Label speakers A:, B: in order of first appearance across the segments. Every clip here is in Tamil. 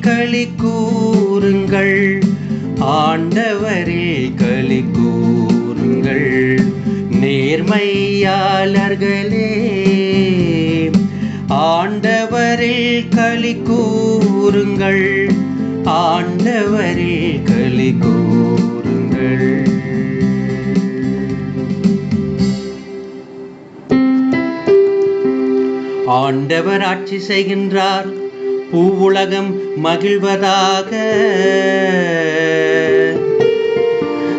A: களி கூறுங்கள். ஆண்டவரில் களி கூறுங்கள். நேர்மையாளர்களே ஆண்டவரில் களி கூறுங்கள். ஆண்டவரில் களி கூறுங்கள். ஆண்டவர் ஆட்சி செய்கின்றார். பூவுலகம் மகிழ்வதாக.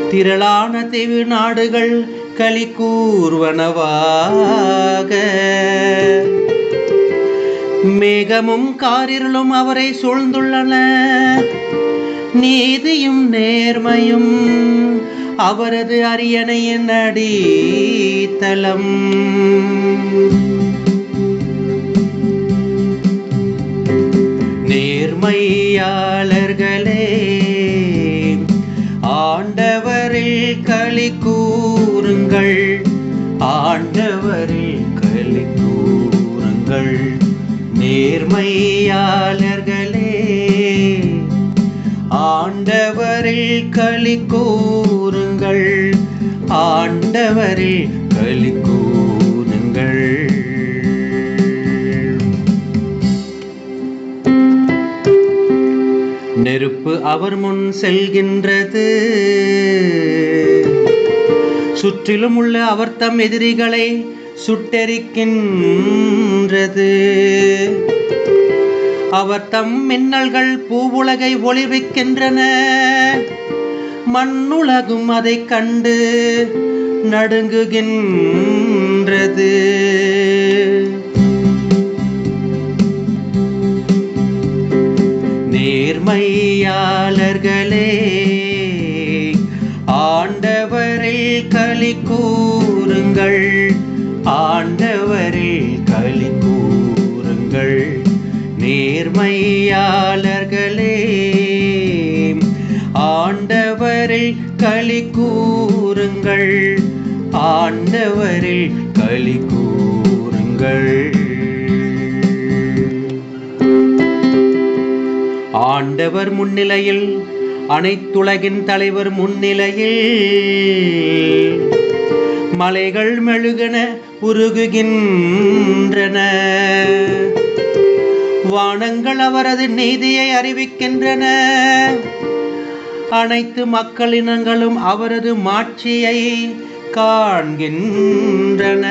A: திரளான தெரு நாடுகள் களி கூர்வனவாக மேகமும் காரிருளும் அவரை சூழ்ந்துள்ளன. நீதியும் நேர்மையும் அவரது அரியணையின் அடித்தளம். ஆண்டவரில் களி கூறுங்கள். ஆண்டவரில் களி கூறுங்கள். நேர்மையாளர்களே ஆண்டவரில் களி கூறுங்கள். ஆண்டவரில் களி கூறு நெருப்பு அவர் முன் செல்கின்றது. சுற்றிலும் உள்ள அவர் தம் எதிரிகளை சுட்டெரிக்கின்றது. அவர் தம் மின்னல்கள் பூவுலகை ஒளிர்விக்கின்றன. மண்ணுலகும் அதைக் கண்டு நடுங்குகின்றது. நேர்மையாளர்களே ஆண்டவரில் களி கூறுங்கள் ஆண்டவரில் களி கூறுங்கள். நேர்மையாளர்களே ஆண்டவரில் களி கூறுங்கள் ஆண்டவரில் களி கூறுங்கள். ஆண்டவர் முன்னிலையில் அனைத்துலகின் தலைவர் முன்னிலையில் மலைகள் மெழுகன உருகுகின்றன. வானங்கள் அவரது நீதியை அறிவிக்கின்றன. அனைத்து மக்களினங்களும் அவரது மாட்சியை காண்கின்றன.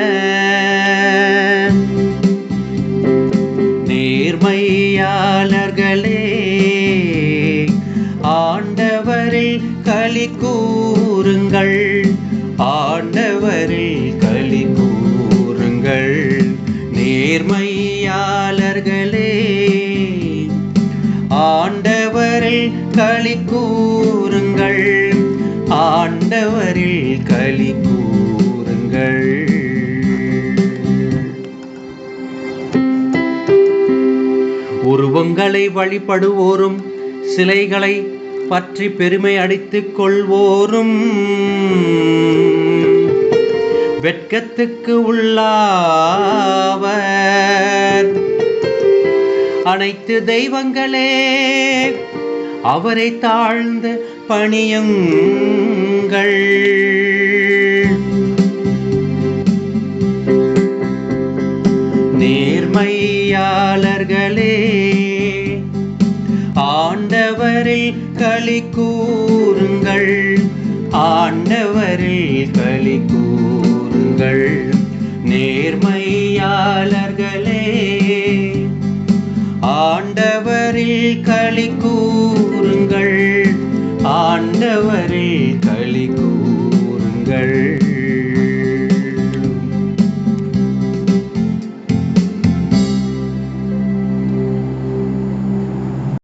A: நேர்மையாளர்களே களி கூறுங்கள். ஆண்டவரில் களி கூறுங்கள். நேர்மையாளர்களே ஆண்டவரில் களி கூறுங்கள். ஆண்டவரில் களி கூறுங்கள். உருவங்களை வழிபடுவோரும் சிலைகளை பற்றி பெருமை அடித்துக் கொள்வோரும். வெட்கத்துக்கு உள்ளாவர். அனைத்து தெய்வங்களே அவரை தாழ்ந்து பணியுங்கள். நேர்மையாளர்களே ஆண்டவரில் களி கூறுங்கள். ஆண்டவரில் களி கூறுங்கள். நேர்மையாளர்களே ஆண்டவரில் களி கூறுங்கள். ஆண்டவரில் களி கூறுங்கள்.